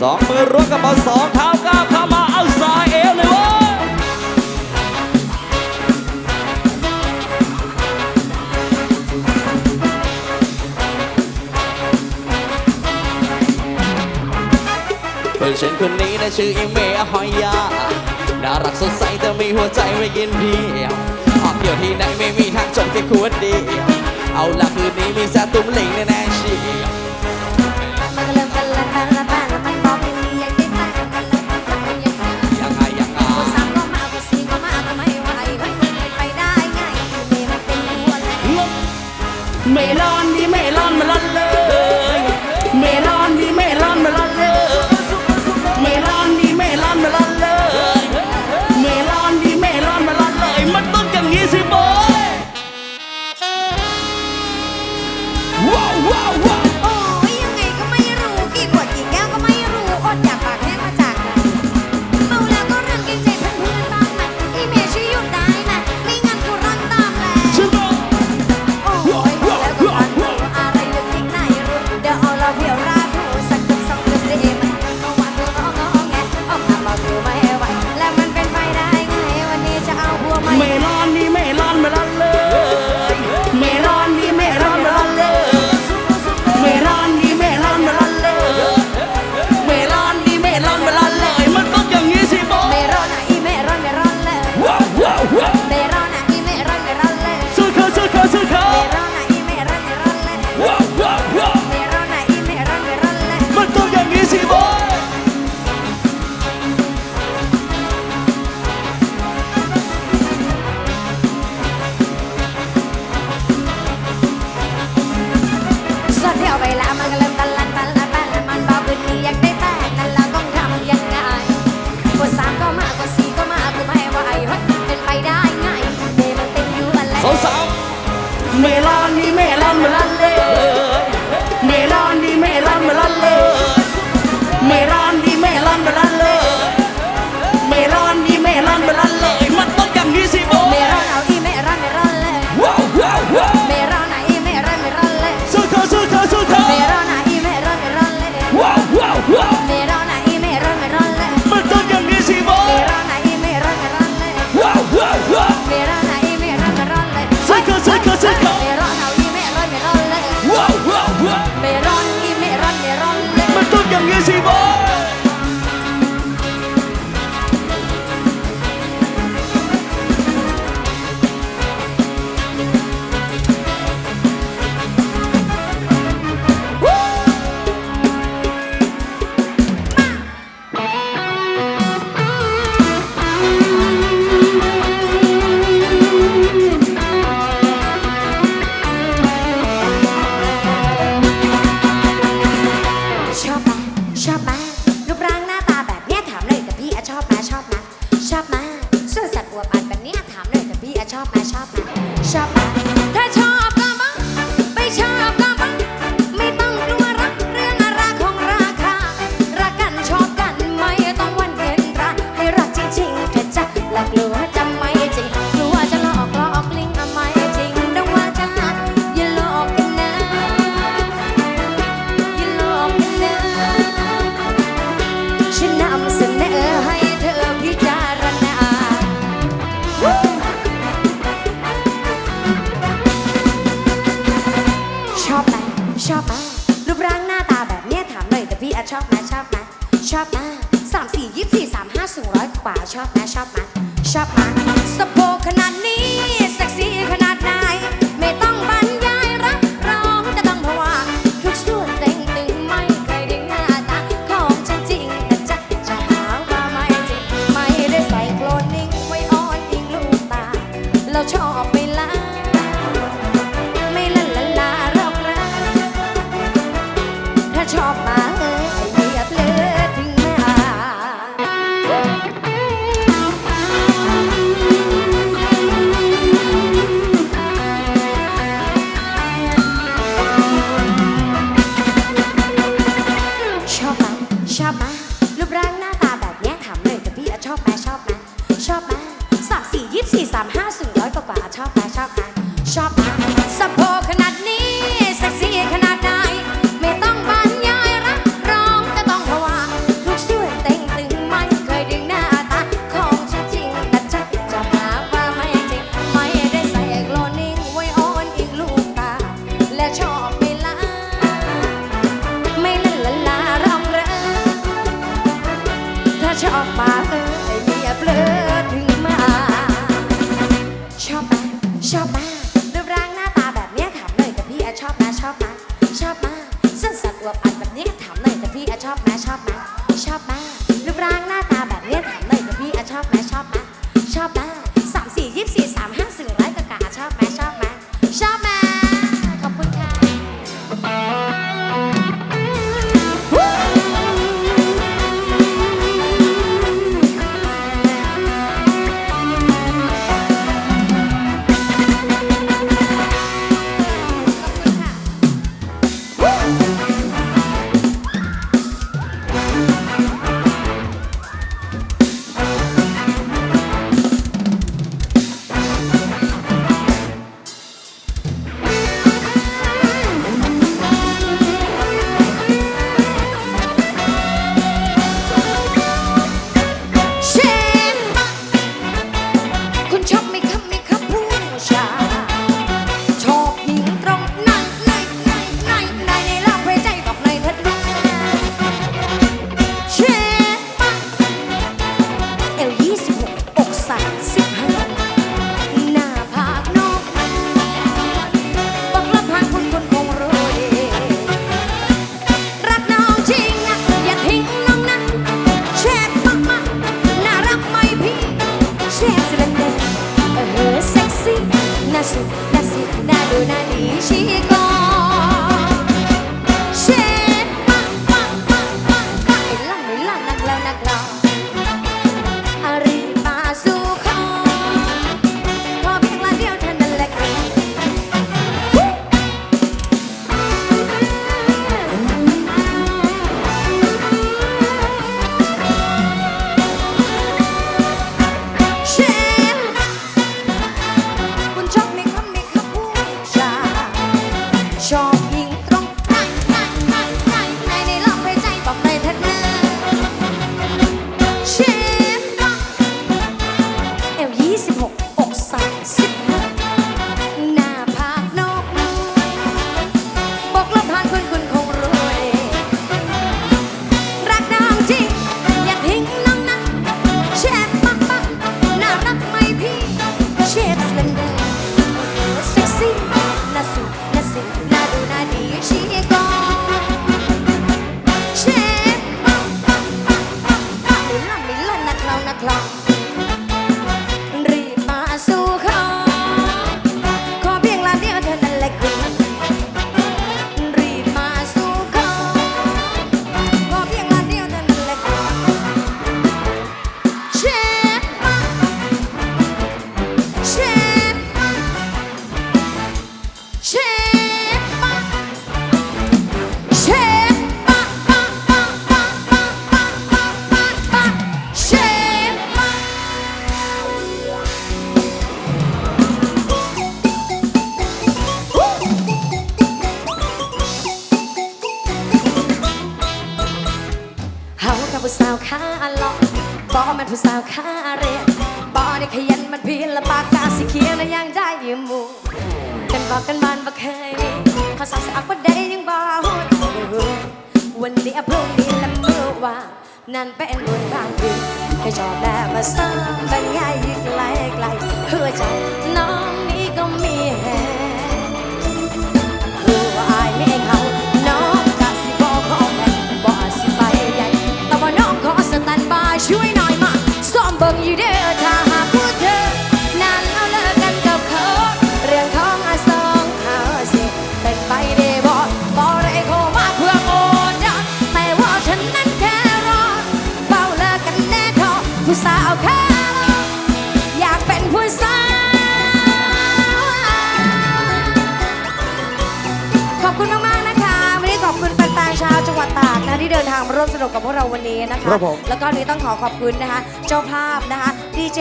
สองมือรวมกับบอลสองเท้าก้าวเข้ามาเอาสายเอวเลยว้ฉันคนนี้นะชื่ออีเมย์หอยยา น่ารักสดใสแต่มีหัวใจไม่กินเพียวออกเดี่ยวที่ไหนไม่มีทางจบแค่ควดเดียวเอาละคืนนี้มีแซตุ้มหลิงแน่ๆชี 上一起飞。 ชอบมากสวนสัตว์อวบอัดแบบนี้ถามเลยแต่พี่อะชอบมาชอบมาชอบมาี่ชอบมารูปร่างหน้าตาแบบเนี้ยถามหน่อยแต่พี่อะชอบมาชอบมาชอบมาสามสี่ยี่สี่สามห้าสูงร้อยกว่าชอบมาชอบมาชอบมาสะโพก ชอบไหมชอบไหมชอบไหมรูปร่างหน้า สาวคาเรียนบอได้ขยันมันเพียนละปากกาสีเขียวนแะยังได้ยืมมูกันบอกกันมันบ่เคยมีข้อสาบสักว่าได้ยังบ่ฮู้วันนี้พรุ่งนี้และเมื่อวานนั่นเป็นบุญบางทีแค่ชอบแบบมาซ้ำบรรยายยิ่งไกลไกลเพื่อใจน้องนี้ก็มีแหงหัวอายไม่เองค่ะ ผู้สาวค่ะ อยากเป็นผู้สาวขอบคุณมากๆนะคะ วันนี้ขอบคุณแฟนๆชาวจังหวัดตากนะที่เดินทางมาร่วมสนุกกับพวกเราวันนี้นะคะแล้วก็วันนี้ต้องขอขอบคุณนะคะ เจ้าภาพนะคะ